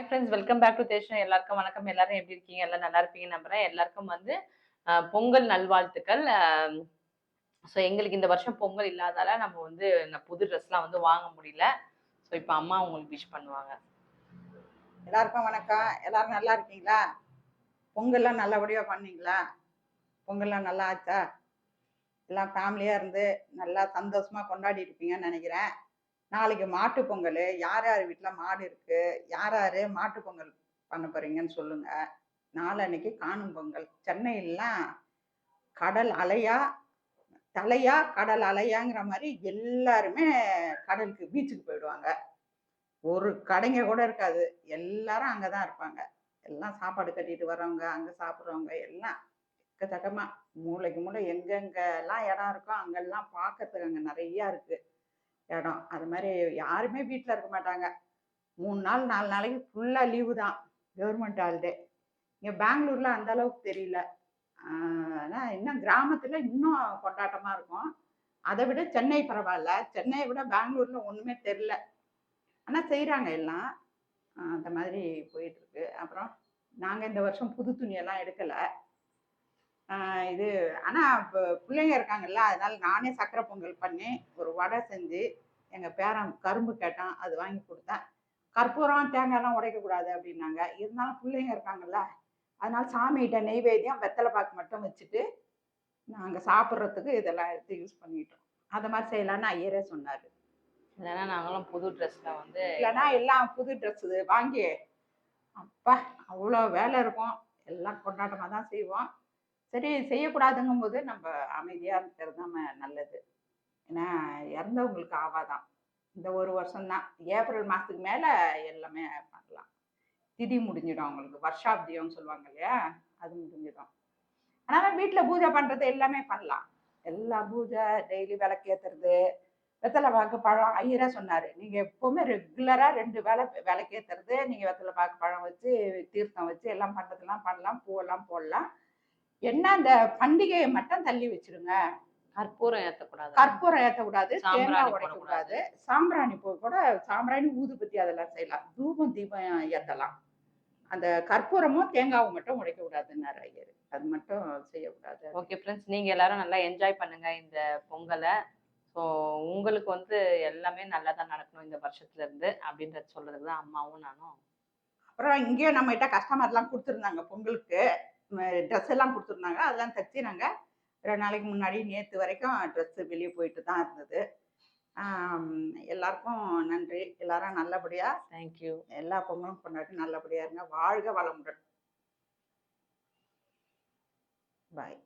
Hi friends welcome back to Deshan எல்லாருக்கும் வணக்கம். எல்லாரும் எப்படி இருக்கீங்க? எல்லாம் நல்லா இருப்பீங்க நம்புறேன். எல்லாருக்கும் வந்து பொங்கல் நல்வாழ்த்துக்கள். ஸோ எங்களுக்கு இந்த வருஷம் பொங்கல் இல்லாதால நம்ம வந்து இந்த புது ட்ரெஸ்லாம் வந்து வாங்க முடியல. ஸோ இப்போ அம்மா உங்களுக்கு விஷ் பண்ணுவாங்க. எல்லாருக்கும் வணக்கம். எல்லாரும் நல்லா இருக்கீங்களா? பொங்கல்லாம் நல்லபடியாக பண்ணீங்களா? பொங்கல்லாம் நல்லா ஆச்சா? எல்லாம் ஃபேமிலியாக இருந்து நல்லா சந்தோஷமாக கொண்டாடி இருப்பீங்கன்னு நினைக்கிறேன். நாளைக்கு மாட்டு பொங்கல் யார் யார் வீட்டில் மாடு இருக்கு யார் யார் மாட்டு பொங்கல் பண்ண போறீங்கன்னு சொல்லுங்க. நாளன்னைக்கு காணும் பொங்கல். சென்னையிலாம் கடல் அலையா தலையா கடல் அலையாங்கிற மாதிரி எல்லாருமே கடலுக்கு பீச்சுக்கு போயிடுவாங்க. ஒரு கடைங்க கூட இருக்காது. எல்லாரும் அங்கே தான் இருப்பாங்க. எல்லாம் சாப்பாடு கட்டிட்டு வர்றவங்க அங்கே சாப்பிட்றவங்க எல்லாம் எக்கச்சக்கமா. மூளைக்கு மூளை எங்கெங்கெல்லாம் இடம் இருக்கோ அங்கெல்லாம் பார்க்கறதுக்கு அங்கே நிறையா இருக்குது இடம். அது மாதிரி யாருமே வீட்டில் இருக்க மாட்டாங்க. மூணு நாள் நாலு நாளைக்கு ஃபுல்லாக லீவு தான். கவர்மெண்ட் ஹாலிடே இங்கே பெங்களூரில் அந்த அளவுக்கு தெரியல. ஆனால் இன்னும் கிராமத்தில் இன்னும் கொண்டாட்டமாக இருக்கும். அதை விட சென்னை பரவாயில்ல. சென்னையை விட பெங்களூரில் ஒன்றுமே தெரில ஆனால் செய்கிறாங்க எல்லாம். அந்த மாதிரி போயிட்டுருக்கு அப்புறம் நாங்கள் இந்த வருஷம் புது துணியெல்லாம் எடுக்கலை. இது ஆனால் இப்போ பிள்ளைங்க இருக்காங்கல்ல அதனால நானே சக்கரை பொங்கல் பண்ணி ஒரு வடை செஞ்சு எங்கள் பேரன் கரும்பு கேட்டான் அது வாங்கி கொடுத்தேன். கற்பூரம் தேங்காய்லாம் உடைக்கக்கூடாது அப்படின்னாங்க. இருந்தாலும் பிள்ளைங்க இருக்காங்கல்ல அதனால சாமிகிட்ட நெய்வேத்தியம் வெத்தலை பாக்கு மட்டும் வச்சுட்டு நாங்கள் சாப்பிட்றதுக்கு இதெல்லாம் எடுத்து யூஸ் பண்ணிட்டோம். அதை மாதிரி செய்யலான்னு ஐயரே சொன்னார். இல்லைன்னா நாங்களும் புது ட்ரெஸ்ல வந்து இல்லைன்னா எல்லாம் புது ட்ரெஸ் வாங்கி அப்பா அவ்வளோ வேலை இருக்கும். எல்லாம் கொண்டாட்டமாக தான் செய்வோம். சரி செய்யக்கூடாதுங்கும் போது நம்ம அமைதியாக இருக்கிறது தான் நல்லது. ஏன்னா இறந்தவங்களுக்கு ஆவாதான். இந்த ஒரு வருஷம்தான். ஏப்ரல் மாதத்துக்கு மேலே எல்லாமே பண்ணலாம். திதி முடிஞ்சிடும் அவங்களுக்கு. வருஷாப்தியம்னு சொல்லுவாங்க இல்லையா? அது முடிஞ்சிடும். அதனால் வீட்டில் பூஜை பண்ணுறது எல்லாமே பண்ணலாம். எல்லா பூஜை டெய்லி விளக்கேற்றுறது வெத்தலை பாக்கு பழம் ஐயரா சொன்னார். நீங்கள் எப்போவுமே ரெகுலராக ரெண்டு வேலை விளக்கேற்றுறது நீங்கள் வெத்தலை பாக்கு பழம் வச்சு தீர்த்தம் வச்சு எல்லாம் பண்ணுறதுலாம் பண்ணலாம். பூவெல்லாம் போடலாம். என்ன அந்த பண்டிகையை மட்டும் தள்ளி வச்சிருங்க. கற்பூரம் ஏற்றக்கூடாது கற்பூரம் ஏற்றக்கூடாது சாம்பிராணி தேங்காய். உடைக்கக்கூடாது. சாம்பிராணி பூ கூட சாம்பிராணி ஊதுபத்தி அதெல்லாம் செய்யலாம். தூபம் தீபம் ஏற்றலாம் அந்த கற்பூரமும் தேங்காவும் மட்டும் உடைக்கக்கூடாதுன்னாரு ஐயர். அது மட்டும் செய்யக்கூடாது ஓகே ஃப்ரெண்ட்ஸ் நீங்க எல்லாரும் நல்லா என்ஜாய் பண்ணுங்க இந்த பொங்கலை. ஸோ உங்களுக்கு வந்து எல்லாமே நல்லா தான் நடக்கணும் இந்த வருஷத்துல இருந்து அப்படின்றத சொல்றதுக்கு தான் அம்மாவும் நானும். அப்புறம் இங்கேயும் நம்ம கிட்ட கஸ்டமர்லாம் கொடுத்துருந்தாங்க பொங்கலுக்கு. ட்ரெஸ் எல்லாம் கொடுத்துருந்தாங்க. அதெல்லாம் தைச்சி நாங்கள் ரெண்டு நாளைக்கு முன்னாடி நேற்று வரைக்கும் ட்ரெஸ்ஸு வெளியே போயிட்டு தான் இருந்தது. எல்லாருக்கும் நன்றி. எல்லாரும் நல்லபடியாக தேங்க்யூ எல்லா பொங்கலும் கொண்டாடி நல்லபடியாக இருங்க. வாழ்க வளமுடன். பாய்